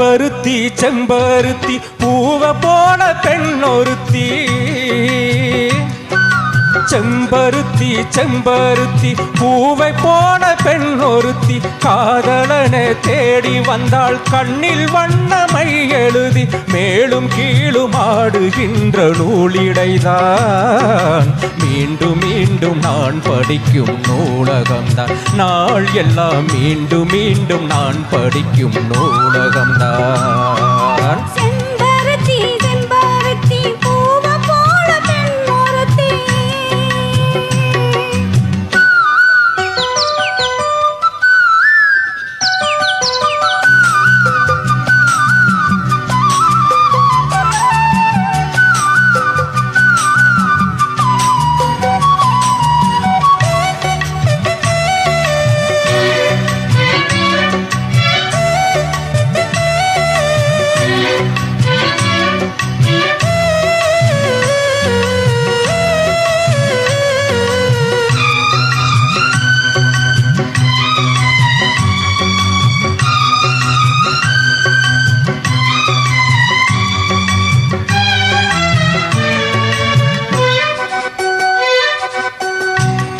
செம்பருத்தி செம்பருத்தி பூவ போன பெண் ஒருத்தி செம்பருத்தி செம்பருத்தி பூவை போன பெண் ஒருத்தி காதலனை தேடி வந்தாள் கண்ணில் வண்ணமை எழுதி மேலும் கீழும் ஆடுகின்ற நூலிடைதான். மீண்டும் மீண்டும் நான் படிக்கும் நூலகம்தான். நாள் எல்லாம் மீண்டும் மீண்டும் நான் படிக்கும் நூலகம்தான்.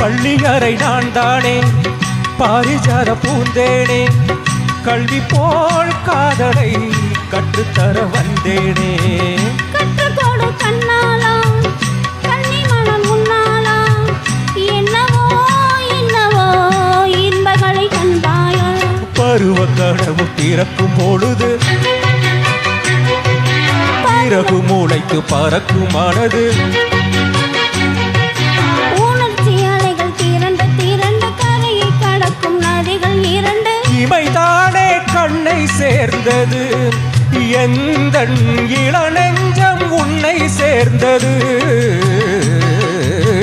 பள்ளி அறை நான் தானே பாரிஜாத பூந்தேனே? கல்வி போல் காதலை கற்றுத்தர வந்தேனே. பருவ கனவு பிறக்கும் பொழுது பிறகு மூளைக்கு பறக்கும் மனது எந்த இளநெஞ்சம் உன்னை சேர்ந்தது?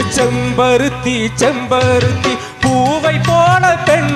செம்பருத்தி செம்பருத்தி பூவை போல பெண்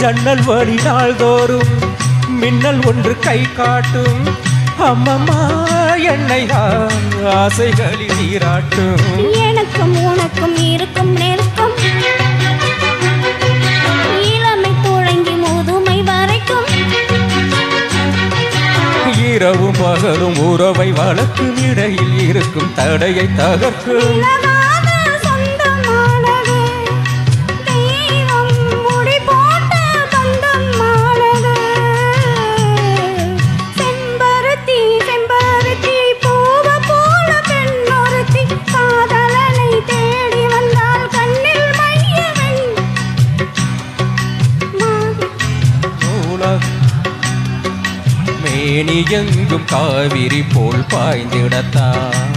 ஜன்னல் வழி நாள்தோறும் மின்னல் ஒன்று கை காட்டும். அம்மம்மா என்னை ஆசைகளில் நீராட்டும். எனக்கும் உனக்கும் இருக்கும் நெருக்கம். இளமை தொடங்கி முதுமை வரைக்கும். இரவும் பகலும் உறவை வளர்க்கும் இடையில் இருக்கும் தடையை தகர்க்கும். மேனி எங்கும் காவிரி போல் பாய்ந்திடத்தான்.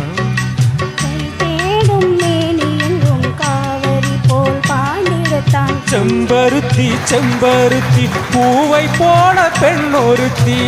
செம்பருத்தி செம்பருத்தி பூவை போல பெண் ஒருத்தி